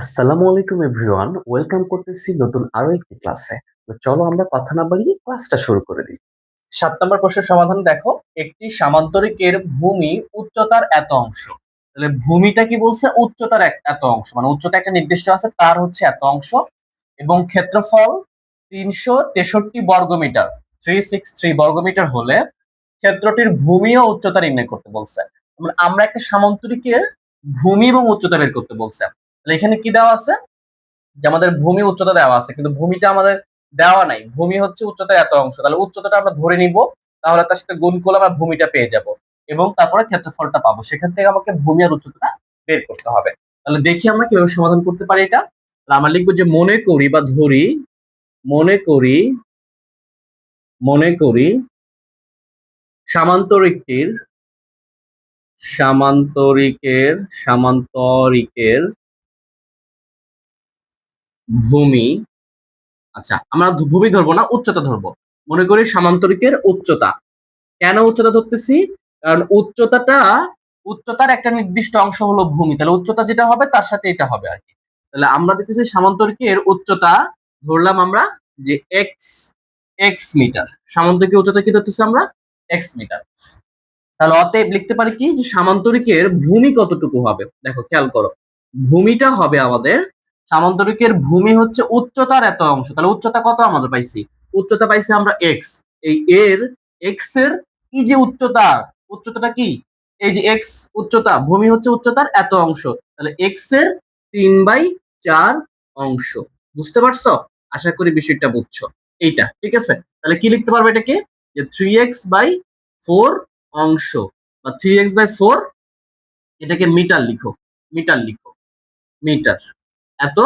আসসালামু আলাইকুম everyone, welcome করতেছি নতুন আরও একটি ক্লাসে। তো চলো আমরা কথা না বাড়িয়ে ক্লাসটা শুরু করে দিই। সাত নম্বর প্রশ্নের সমাধান দেখো। একটি সামান্তরিকের ভূমি উচ্চতার এত অংশ। তাহলে ভূমিটা কি বলছে? উচ্চতার এত অংশ। মানে উচ্চতা একটা নির্দিষ্ট আছে, তার হচ্ছে এত অংশ। এবং ক্ষেত্রফল তিনশো তেষট্টি বর্গমিটার থ্রি সিক্স থ্রি বর্গমিটার হলে ক্ষেত্রটির ভূমি ও উচ্চতা নির্ণয় করতে বলছে। আমরা একটা সামান্তরিকের ভূমি এবং উচ্চতা বের করতে বলছে। এখানে কি দেওয়া আছে? যে আমাদের ভূমি উচ্চতা দেওয়া আছে, কিন্তু ভূমিটা আমাদের দেওয়া নাই। ভূমি হচ্ছে উচ্চতা এত অংশ। তাহলে উচ্চতাটা আমরা ধরে নিব, তাহলে তার সাথে গুণ করলে আমরা ভূমিটা পেয়ে যাব এবং তারপরে ক্ষেত্রফলটা পাবো। সেখান থেকে আমাকে ভূমি আর উচ্চতাটা বের করতে হবে। তাহলে দেখি আমরা কীভাবে সমাধান করতে পারি এটা। আমরা লিখব যে মনে করি বা ধরি, মনে করি মনে করি সামান্তরিকটির সামান্তরিকের সামান্তরিকের ভূমি আচ্ছা আমরা ভূমি ধরবো না, উচ্চতা ধরবো। মনে করি সামান্তরিকের উচ্চতা। কেন উচ্চতা ধরতেছি? কারণ উচ্চতাটা, উচ্চতার একটা নির্দিষ্ট অংশ হলো ভূমি। তাহলে উচ্চতা যেটা হবে, তার সাথে এটা হবে আর কি। তাহলে আমরা দেখতেছি সামান্তরিকের উচ্চতা ধরলাম আমরা যে এক্স এক্স মিটার সামান্তরিকের উচ্চতা কি ধরতেছি আমরা? এক্স মিটার তাহলে অতএব লিখতে পারি কি? যে সামান্তরিকের ভূমি কতটুকু হবে? দেখো, খেয়াল করো। ভূমিটা হবে আমাদের সামান্তরিকের ভূমি হচ্ছে উচ্চতার এত অংশ। তাহলে উচ্চতা কত আমাদের পাইছি? উচ্চতা পাইছি আমরা এক্স এই এর এক্সের কি যে উচ্চতা, উচ্চতাটা কি? এই যে এক্স উচ্চতা, ভূমি হচ্ছে উচ্চতার এত অংশ। তাহলে এক্সের তিন বাই চার অংশ। বুঝতে পারছ? আশা করি বিষয়টা বুঝছ। এইটা, ঠিক আছে? তাহলে কি লিখতে পারবে এটাকে? যে থ্রি এক্স বাই ফোর অংশ বা থ্রি এক্স বাই ফোর এটাকে মিটার লিখো। মিটার লিখো। মিটার। এত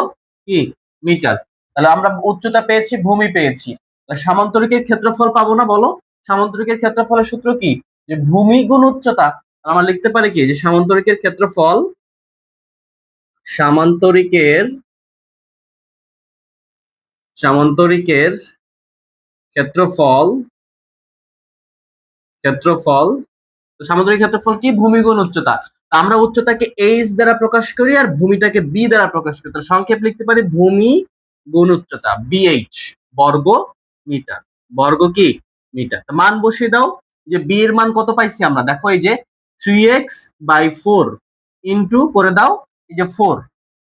কি মিটার? তাহলে আমরা উচ্চতা পেয়েছি, ভূমি পেয়েছি। সামান্তরিকের ক্ষেত্রফল পাবো না বলো? সামান্তরিকের ক্ষেত্রফলের সূত্র কি? যে ভূমি গুণ উচ্চতা আমরা লিখতে পারি কি? যে সামান্তরিকের ক্ষেত্রফল সামান্তরিকের সামান্তরিকের ক্ষেত্রফল ক্ষেত্রফল সামান্তরিক ক্ষেত্রফল কি? ভূমিগুণ উচ্চতা। আমরা উচ্চতাকে এইচ দ্বারা প্রকাশ করি আর ভূমিটাকে বি দ্বারা প্রকাশ করি। তাহলে সংক্ষেপ লিখতে পারি, ভূমি গুণ উচ্চতা বিএইচ বর্গ মিটার। বর্গ কি? মিটার। মান বসিয়ে দাও, যে বি এর মান কত পাইছি আমরা? দেখো এই যে three x by four into করে দাও, এই যে ফোর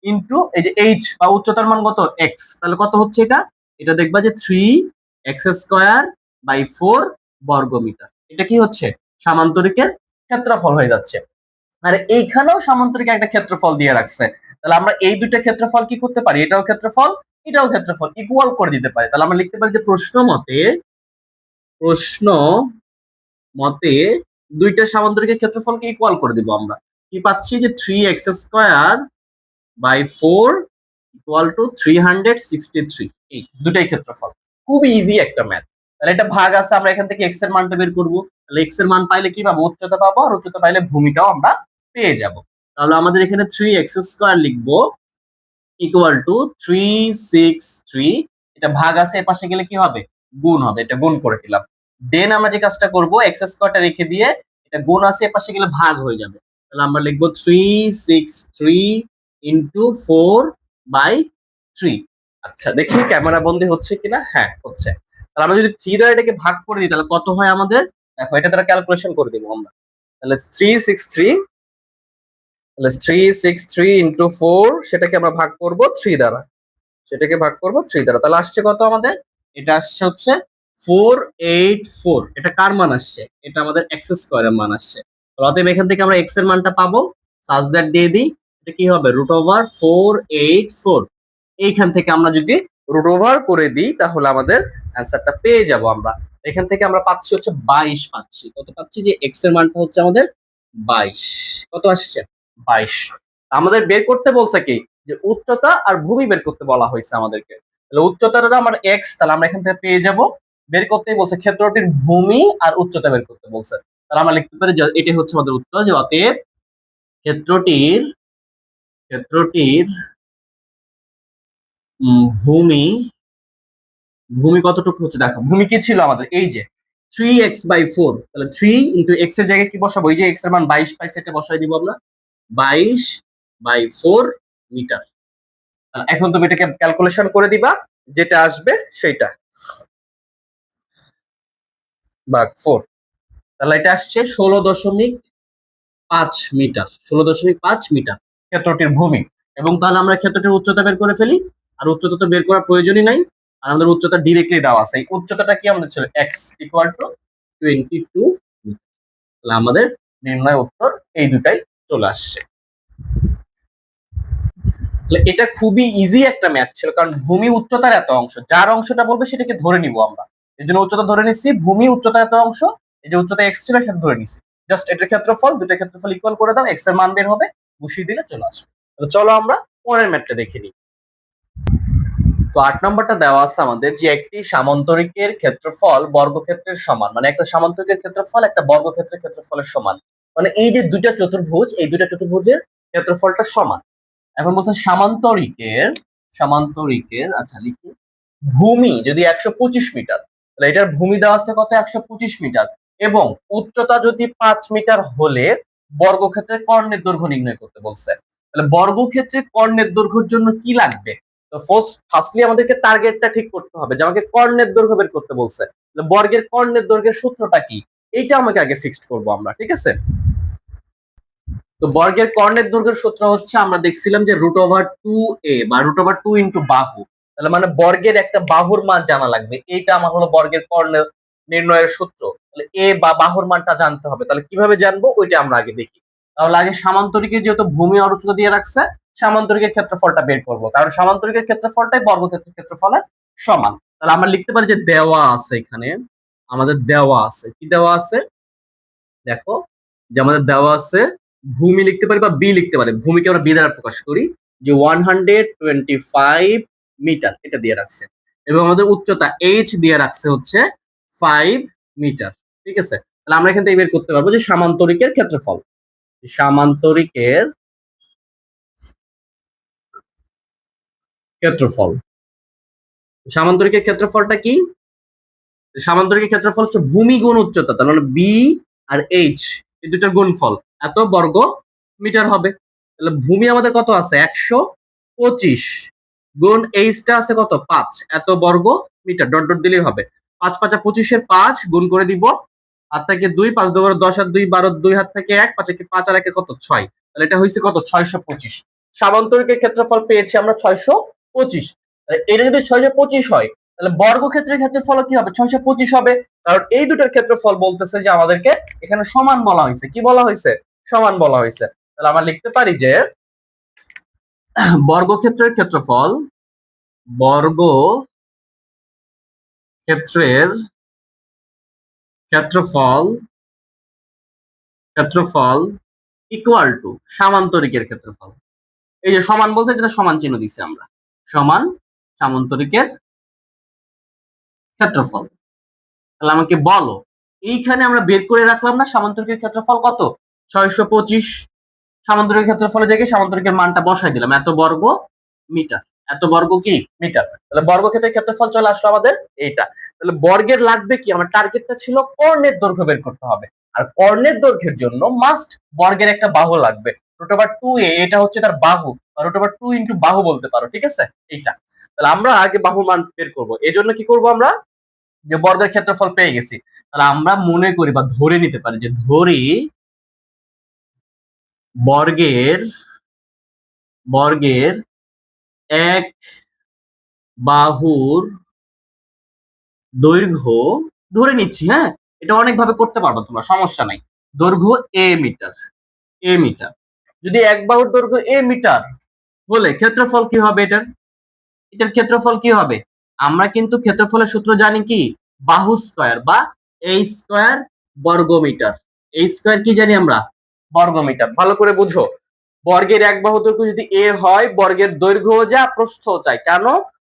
ইন্টু এই যে এইচ বা উচ্চতার মান কত? এক্স তাহলে কত হচ্ছে এটা? এটা দেখবা যে three x square by four বর্গ মিটার। এটা কি হচ্ছে? সামান্তরিকের ক্ষেত্রফল হয়ে যাচ্ছে। আর এইখানেও সামান্তরিক একটা ক্ষেত্রফল দিয়ে রাখছে। তাহলে আমরা এই দুইটা ক্ষেত্রফল কি করতে পারি? এটাও ক্ষেত্রফল এটাও ক্ষেত্রফল ইকুয়াল করে দিতে পারি। তাহলে আমরা লিখতে পারি যে প্রশ্ন মতে প্রশ্ন মতে দুইটা সামান্তরিকের ক্ষেত্রফলকে ইকুয়াল করে দিব আমরা। কি পাচ্ছি? যে three x square by four equal to three hundred sixty three এই দুটাই ক্ষেত্রফল। খুব ইজি একটা ম্যাথ তাহলে এটা ভাগ আছে, আমরা এখান থেকে এক্সের মানটা বের করব। তাহলে এক্সের মান পাইলে কি পাবো? উচ্চতা পাবো, আর উচ্চতা পাইলে ভূমিটাও আমরা পেয়ে যাব। তাহলে আমাদের এখানে থ্রি এক্স স্কোয়ার লিখব equal to three six three এটা ভাগ আছে এ পাশে গেলে কি হবে? গুণ হবে, এটা গুণ করে দিলাম দেন আমরা যে কাজটা করব এক্স স্কোয়ারটা রেখে দিয়ে এটা গুণ আছে এ পাশে গেলে ভাগ হয়ে যাবে। তাহলে আমরা লিখব three six three into four by three আচ্ছা দেখি ক্যামেরা বন্দি হচ্ছে কিনা? হ্যাঁ হচ্ছে। তাহলে আমরা যদি থ্রি দ্বারা এটাকে ভাগ করে দিই, তাহলে কত হয় আমাদের? দেখো, এটা দ্বারা ক্যালকুলেশন করে দিব আমরা। তাহলে থ্রি সিক্স থ্রি তাহলে three six three into four সেটাকে আমরা ভাগ করব থ্রি দ্বারা। সেটাকে ভাগ করব থ্রি দ্বারা। তাহলে আসছে কত আমাদের? এটা আসছে হচ্ছে ফোর এইট ফোর এটা কার মান আসছে? এটা আমাদের এক্স স্কোয়ারের মান আসছে। অতএব এখান থেকে আমরা এক্সের মানটা পাবো। সাজ দ্যাট দিয়ে দিই, এটা কি হবে? Root over four eight four এইখান থেকে আমরা যদি রুট ওভার করে দিই, তাহলে আমাদের অ্যান্সারটা পেয়ে যাব আমরা। এখান থেকে আমরা পাচ্ছি হচ্ছে বাইশ পাচ্ছি। কত পাচ্ছি যে এক্সের মানটা হচ্ছে আমাদের বাইশ। কত আসছে? বাইশ। আমাদের বের করতে বলছে কি? যে উচ্চতা আর ভূমি বের করতে বলা হয়েছে আমাদেরকে। তাহলে উচ্চতাটা আমার এক্স তাহলে আমরা এখান থেকে পেয়ে যাব। বের করতেই বলছে ক্ষেত্রটির ভূমি আর উচ্চতা বের করতে বলছে। তাহলে আমরা লিখতে পারি এটি হচ্ছে আমাদের উত্তর, যে অতএব ক্ষেত্রটির ক্ষেত্রটির ভূমি ভূমি কতটুকু হচ্ছে দেখো, ভূমি কি ছিল আমাদের? এই যে থ্রি এক্স বাই ফোর তাহলে থ্রি ইন্টু এক্সের জায়গায় কি বসাবো? এই যে এক্সের মান বাইশ পাই সেটা বসাই দিব আমরা। বাইশ বাই ফোর মিটার। এখন তুমি এটাকে ক্যালকুলেশন করে দিবা, যেটা আসবে সেটা ভাগ ফোর। তাহলে এটা আসছে ষোলো দশমিক পাঁচ মিটার। ষোলো দশমিক পাঁচ মিটার ক্ষেত্রটির ভূমি। এবং তাহলে আমরা ক্ষেত্রটির উচ্চতা বের করে ফেলি। আর উচ্চতা তো বের করার প্রয়োজনই নাই। আর আমাদের উচ্চতা ডিরেক্টলি দেওয়া আছে। এই উচ্চতাটা কি আমাদের ছিল? X equal to twenty two তাহলে আমাদের নির্ণয় উত্তর এই দুটাই চলে আসছে। এটা খুবই ইজি একটা ছিল, কারণ ভূমি উচ্চতার এত অংশ, যার অংশটা বলবে সেটাকে ধরে নিব আমরা। এই জন্য উচ্চতা ধরে নিচ্ছি, ভূমি উচ্চতার এত অংশ, এই যে উচ্চতা এক্স ছিল সেটা ধরে নিচ্ছি। জাস্ট এটার ক্ষেত্রফল ক্ষেত্রফল ইকুয়াল করে দাও এক্সের মান বের হবে, বসিয়ে দিলে চলে আসবে। চলো আমরা পরের ম্যাথটা দেখে নিই। তো আট নম্বরটা দেওয়া আছে আমাদের যে একটি সামান্তরিকের ক্ষেত্রফল বর্গক্ষেত্রের সমান মানে একটা সামান্তরিকের ক্ষেত্রফল, একটা বর্গক্ষেত্রের ক্ষেত্রফলের সমান। মানে এই যে দুইটা চতুর্ভুজ, এই দুইটা চতুর্ভুজের ক্ষেত্রফলটা সমান। এখন বলছে সামান্তরিকের সামান্তরিকের আচ্ছা লিখি। ভূমি, যদি একশো পঁচিশ মিটার, তাহলে এটার ভূমি দেওয়া আছে কত? একশো পঁচিশ মিটার। এবং উচ্চতা যদি পাঁচ মিটার হলে বর্গক্ষেত্রের কর্ণের দৈর্ঘ্য নির্ণয় করতে বলছে। তাহলে বর্গক্ষেত্রে কর্ণের দৈর্ঘ্যের জন্য কি লাগবে? তো ফার্স্ট ফার্স্টলি আমাদেরকে টার্গেটটা ঠিক করতে হবে যে আমাকে কর্ণের দৈর্ঘ্য বের করতে বলছে। বর্গের কর্ণের দৈর্ঘ্যের সূত্রটা কি? এইটা আমাকে আগে ফিক্সড করব আমরা, ঠিক আছে? তো বর্গের কর্ণের দৈর্ঘ্যের সূত্র হচ্ছে, আমরা দেখছিলাম যে রুট ওভার টু এ বা রুট ওভার টু ইন্টু বাহু। তাহলে মানে বর্গের একটা বাহুর মান জানা লাগবে। এইটা আমার হলো বর্গের কর্ণের নির্ণয়ের সূত্র। তাহলে এ বা বাহুর মানটা জানতে হবে। তাহলে কীভাবে জানব? ওইটা আমরা আগে দেখি। তাহলে আগে সামান্তরিকের যেহেতু ভূমি উচ্চতা দিয়ে রাখছে, সামান্তরিকের ক্ষেত্রফলটা বের করব। কারণ সামান্তরিকের ক্ষেত্রফলটাই বর্গক্ষেত্রের ক্ষেত্রফলের সমান। তাহলে আমরা লিখতে পারি যে দেওয়া আছে এখানে। আমাদের দেওয়া আছে। কি দেওয়া আছে? দেখো, যে আমাদের দেওয়া আছে ভূমি লিখতে পারি বা বি লিখতে পারি। ভূমিকে আমরা বি দ্বারা প্রকাশ করি যে one hundred twenty five metre এটা দিয়ে রাখছে। এবং আমাদের উচ্চতা এইচ দিয়ে রাখছে হচ্ছে ফাইভ মিটার ঠিক আছে? তাহলে আমরা এখান থেকে বের করতে পারব যে সামান্তরিকের ক্ষেত্রফল। সামান্তরিকের ক্ষেত্রফল। সামান্তরিকের ক্ষেত্রফলটা কি? সামান্তরিকের ক্ষেত্রফল হচ্ছে ভূমি গুণ উচ্চতা, তার মানে বি আর এইচ এই দুটার গুণফল। এত বর্গ মিটার হবে। তাহলে ভূমি আমাদের কত আছে? একশো পঁচিশ। গুণ এইচটা আছে কত? পাঁচ। এত বর্গ মিটার, ডট ডট দিলেই হবে। পাঁচ পাঁচা পঁচিশের পাঁচ গুণ করে দিব। হাত থেকে দুই, পাঁচ দু দশ আর দুই, বারো, দুই, হাত থেকে এক, পাঁচ একে পাঁচ আর একে কত? ছয়। তাহলে এটা হয়েছে কত? ছয়শো পঁচিশ। সামান্তরিকের ক্ষেত্রফল পেয়েছি আমরা ছয়শো পঁচিশ। এটা যদি ছয়শো পঁচিশ হয়, তাহলে বর্গ বর্গক্ষেত্রের ক্ষেত্রফল কি হবে? ছয়শো পঁচিশ হবে। কারণ এই দুটার ক্ষেত্রফল বলতেছে যে আমাদেরকে এখানে সমান বলা হয়েছে। কি বলা হয়েছে? সমান বলা হয়েছে। তাহলে আমরা লিখতে পারি যে বর্গক্ষেত্রের ক্ষেত্রফল বর্গ ক্ষেত্রের ক্ষেত্রফল ক্ষেত্রফল ইকুয়াল টু সামান্তরিকের ক্ষেত্রফল। এই যে সমান বলছে যেটা সমান চিহ্ন দিচ্ছি আমরা। সমান সামান্তরিকের ক্ষেত্রফল। তাহলে আমাকে বলো, এইখানে আমরা বের করে রাখলাম না সামান্তরিকের ক্ষেত্রফল কত? ছয়শো পঁচিশ সামান্তরিকের ক্ষেত্রফলের জায়গায় সামান্তরিকের মানটা বসাই দিলাম। এত বর্গ মিটার। এত বর্গ কি? মিটার। তাহলে বর্গক্ষেত্রের ক্ষেত্রফল চলে আসলো আমাদের এইটা। তাহলে বর্গের লাগবে কি? আমার টার্গেটটা ছিল কর্ণের দৈর্ঘ্য বের করতে হবে। আর কর্ণের দৈর্ঘ্যের জন্য মাস্ট বর্গের একটা বাহু লাগবে। রুট ওভার টু এ এটা হচ্ছে তার বাহু। রুট ওভার টু ইন্টু বাহু বলতে পারো, ঠিক আছে? এইটা। তাহলে আমরা আগে বাহু মান বের করব। এই জন্য কি করব আমরা? যে বর্গের ক্ষেত্রফল পেয়ে গেছি। তাহলে আমরা মনে করি বা ধরে নিতে পারি যে ধরি বর্গের বর্গের এক বাহুর দৈর্ঘ্য ধরে নিচ্ছি হ্যাঁ? এটা অনেকভাবে করতে পারব তোমরা, সমস্যা নাই। দৈর্ঘ্য এ মিটার এ মিটার। যদি এক বাহুর দৈর্ঘ্য এ মিটার হলে ক্ষেত্রফল কি হবে এটার? এটার ক্ষেত্রফল কি হবে? আমরা কিন্তু ক্ষেত্রফলের সূত্র জানি কি? বাহু স্কয়ার বা এ স্কয়ার বর্গমিটার। এই স্কয়ার কি জানি আমরা? বর্গমিটার। ভালো করে বুঝো। বর্গের এক বাহু দৈর্ঘ্য যদি এ হয়, বর্গের দৈর্ঘ্য যা প্রস্থ চাই কেন?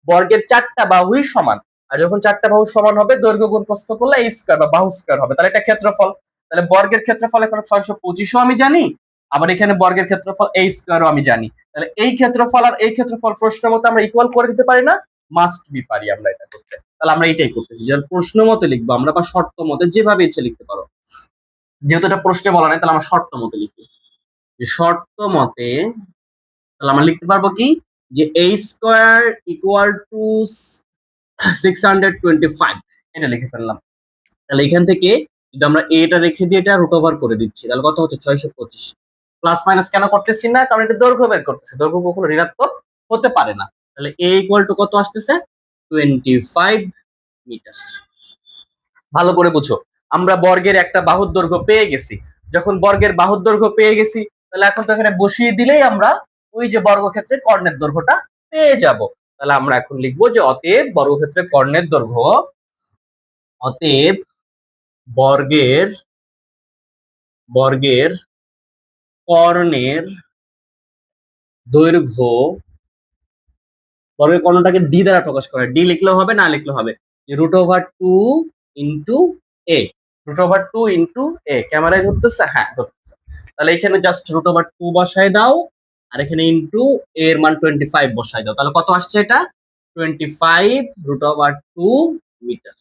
বর্গের চারটা বাহুই সমান। আর যখন চারটা বাহু সমান হবে, দৈর্ঘ্য গুণ প্রস্থ করলে এই স্কয়ার বা বাহু স্কয়ার হবে। তাহলে এটা ক্ষেত্রফল। তাহলে বর্গের ক্ষেত্রফল এখানে ছয়শো পঁচিশও আমি জানি, আবার এখানে বর্গের ক্ষেত্রফল এই স্কয়ারও আমি জানি। তাহলে এই ক্ষেত্রফল আর এই ক্ষেত্রফল প্রশ্ন মতো আমরা ইকুয়াল করে দিতে পারি না মাস্ট বি পারি আমরা এটা করতে। তাহলে আমরা এটাই করতেছি। যার প্রশ্ন মতে লিখব আমরা, বা শর্ত মতে যেভাবে ইচ্ছে লিখতে পারো। যেহেতু এটা প্রশ্নে বলা নাই, তাহলে আমরা শর্ত মতে লিখি। শর্ত মতে তাহলে আমরা লিখতে পারব কি? যে a square equal to six hundred twenty five এটা লিখে ফেললাম। তাহলে এখান থেকে যদি আমরা এটা রেখে দিয়ে এটা রুট ওভার করে দিচ্ছি। তাহলে কত হচ্ছে? ছয়শো পঁচিশ। প্লাস মাইনাস কেন করতেছি না? কারণ এটা দৈর্ঘ্য বের করতেছে। দৈর্ঘ্য কখনো ঋণাত্মক হতে পারে না। তাহলে এ ইকুয়াল টু কত আসতেছে? টোয়েন্টি ফাইভ মিটার ভালো করে বুঝো। আমরা বর্গের একটা বাহুর দৈর্ঘ্য পেয়ে গেছি। যখন বর্গের বাহুর দৈর্ঘ্য পেয়ে গেছি, তাহলে এখন তো এখানে বসিয়ে দিলেই আমরা ওই যে বর্গক্ষেত্রে কর্ণের দৈর্ঘ্যটা পেয়ে যাব। তাহলে আমরা এখন লিখব যে অতএব বর্গক্ষেত্রে কর্ণের দৈর্ঘ্য অতএব বর্গের বর্গের কর্ণের দৈর্ঘ্য, বর্গের কর্ণটাকে ডি দ্বারা প্রকাশ করে ডি লিখলেও হবে, না লিখলেও হবে। Root over two into a root over two into a ক্যামেরায় ধরতেছে? হ্যাঁ ধরতেছে। তাহলে এখানে জাস্ট রুট ওভার টু বসায় দাও, আর এখানে ইন্টু এ এর মান টোয়েন্টি ফাইভ বসায় দাও। তাহলে কত আসছে এটা? Twenty five root over two metre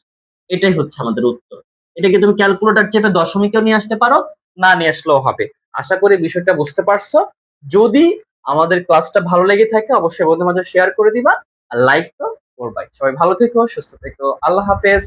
এটাই হচ্ছে আমাদের উত্তর। এটাকে তুমি ক্যালকুলেটর চেপে দশমিকেও নিয়ে আসতে পারো, না নিয়ে আসলেও হবে। আশা করি বিষয়টা বুঝতে পারছ। যদি আমাদের ক্লাসটা ভালো লেগে থাকে, অবশ্যই বন্ধুদের মাঝে শেয়ার করে দিবা। আর লাইক তো করবাই। সবাই ভালো থেকো, সুস্থ থেকো। আল্লাহ হাফেজ।